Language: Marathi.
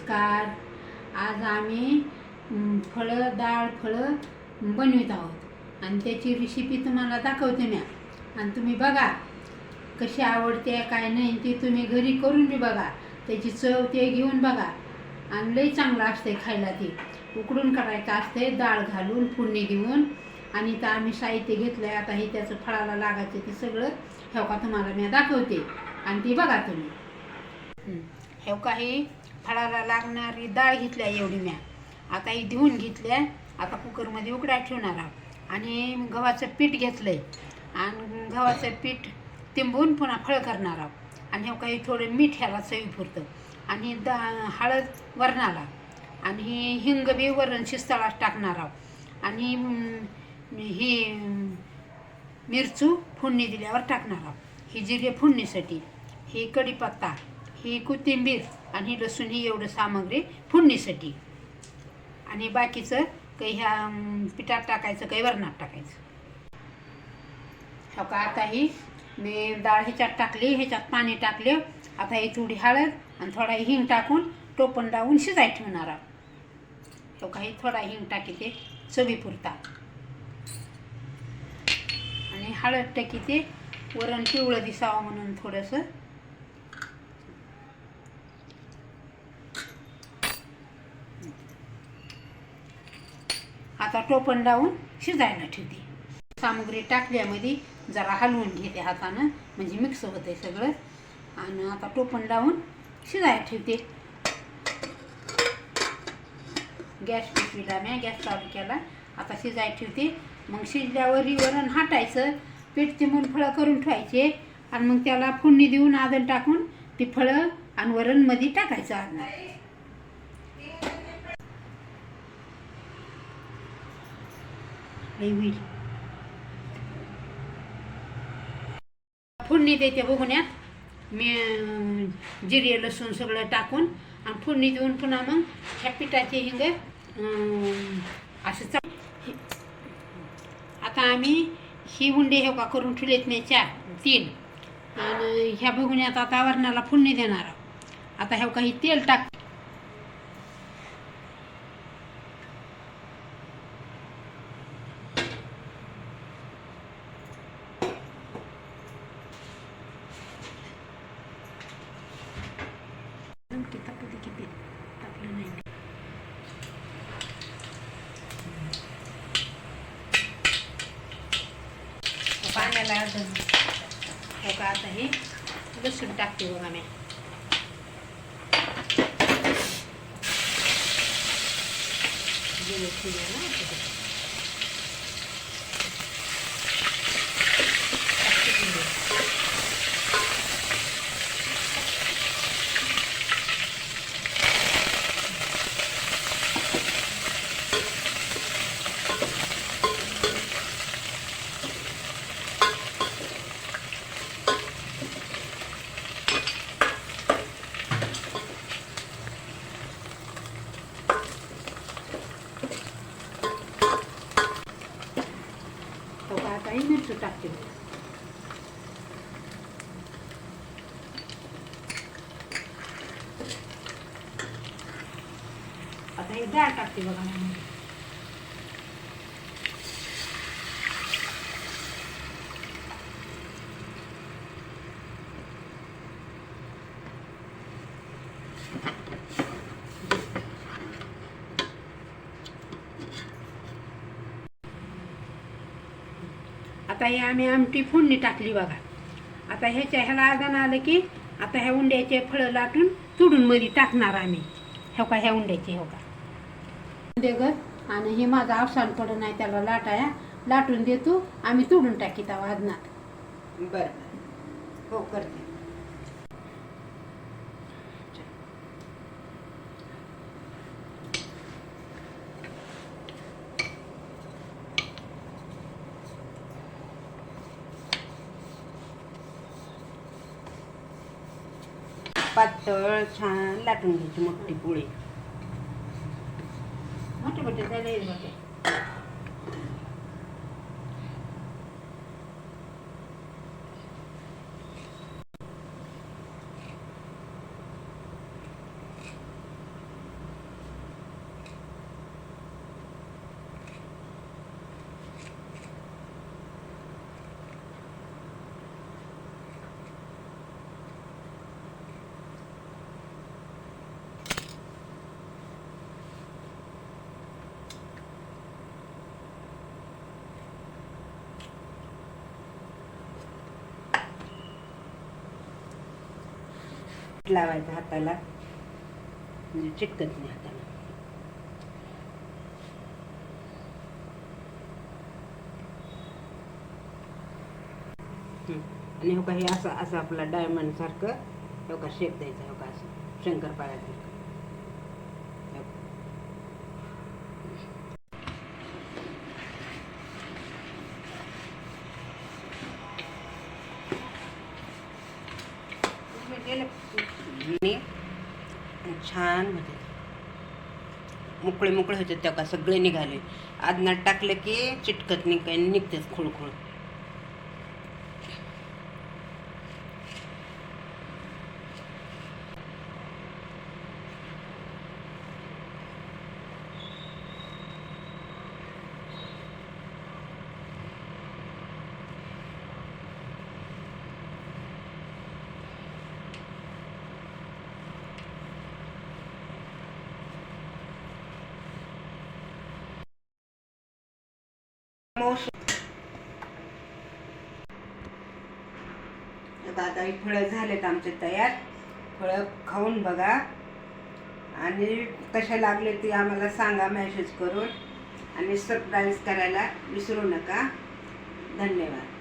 आज आम्ही फळं डाळ फळं बनवित आहोत. आणि त्याची रेसिपी तुम्हाला दाखवते मी. आणि तुम्ही बघा कशी आवडते काय नाही ते तुम्ही घरी करून बी बघा. त्याची चव ते घेऊन बघा. आणि लई चांगलं असते खायला ते. उकडून करायचं असते डाळ घालून फोडणी घेऊन आणि तर आम्ही साहित्य घेतलं आहे आता हे त्याचं फळाला लागायचं ते सगळं हेव का तुम्हाला मी दाखवते. आणि ती बघा तुम्ही. हं. हेव हे फळाला लागणारी डाळ घेतल्या एवढी म्या. आता ही धुवून घेतल्या आता कुकरमध्ये उकडा ठेवणार आहोत. आणि गव्हाचं पीठ घेतलं आहे आणि गव्हाचं पीठ तिंबून पुन्हा फळ करणार आहोत. आणि हे काही थोडं मीठ ह्याला चवीपुरतं. आणि दा हळद वरणाला. आणि हिंग बी वरण शिस्ताळाच टाकणार आहोत. आणि ही मिरचू फोडणी दिल्यावर टाकणार आहोत. ही जिरे फोडणीसाठी. ही कढीपत्ता. ही कोथिंबीर. आणि लसूण ही एवढं सामग्री फोडणीसाठी. आणि बाकीचं काही ह्या पिठात टाकायचं काही वरणात टाकायचं. हो का? आता ही मी डाळ ह्याच्यात टाकली ह्याच्यात पाणी टाकले. आता ही थोडी हळद आणि थोडा हिंग टाकून टोपण लावून शिजाय ठेवणार आहोत हो काही थोडा हिंग टाकी ते चवीपुरता. आणि हळद टाकी ते वरण पिवळं दिसावं म्हणून थोडंसं. आता टोपण लावून शिजायला ठेवते. सामग्री टाकल्यामध्ये जरा हलवून घेते हातानं म्हणजे मिक्स होते सगळं. आणि आता टोपण लावून शिजायला ठेवते. गॅस पिशवीला मी गॅस चालू केला. आता शिजायला ठेवते. मग शिजल्यावर वरण हाटायचं पीठ चिमून फळं करून ठेवायचे. आणि मग त्याला फोडणी देऊन आदन टाकून ती फळं आणि वरणमध्ये टाकायचं आदनात लई होईल. फोडणी देते बघण्यात मी जिरे लसूण सगळं टाकून आणि फोडणी देऊन पुन्हा मग ह्या पिठाचे हिंग असं चा आता आम्ही ही उंडे हे का करून ठेवलेत मी चार तीन. आणि ह्या बघण्यात आता वरणाला फोडणी देणार आहोत. आता ह्या काही तेल टाक त्याला अर्ध हो का आता हे लसूण टाकते बघा मी. जिरे ना त्याच्यात. टाकते जिरे. हो का आता मिरची टाकते. आता हे डाळ टाकते बघा आता हे आम्ही आमटी फोडणी टाकली बघा. आता ह्याच्या ह्याला आदान आलं की आता ह्या उंड्याचे फळं लाटून तुडून मध्ये टाकणार आम्ही. हो का ह्या उंड्याचे हो का दे ग. आणि हे माझा अवसान पडं नाही त्याला लाटाया. लाटून देतो. आम्ही तुडून टाकीत आहोत आदनात. बरं. हो करते. पातळ छान लाटून घ्यायची मोठी पोळी. मोठे मोठे झाले मोठे. लावायचा हाताला. म्हणजे चिटकत नाही हाताला. आणि हो का हे असं असं आपला डायमंड सारखं हो का शेप द्यायचा हो का असं शंकरपाळ्यासारखं. आणि छान होते मोकळे मोकळे होते त्या का सगळे निघाले. आदनात टाकलं की चिटकत नाही काही निघतेच खोळखोळ. आता आता ही फळं झालेत आमचे तयार. फळं खाऊन बघा. आणि कशा लागले ते आम्हाला सांगा मेसेज करून. आणि सरप्राईज करायला विसरू नका. धन्यवाद.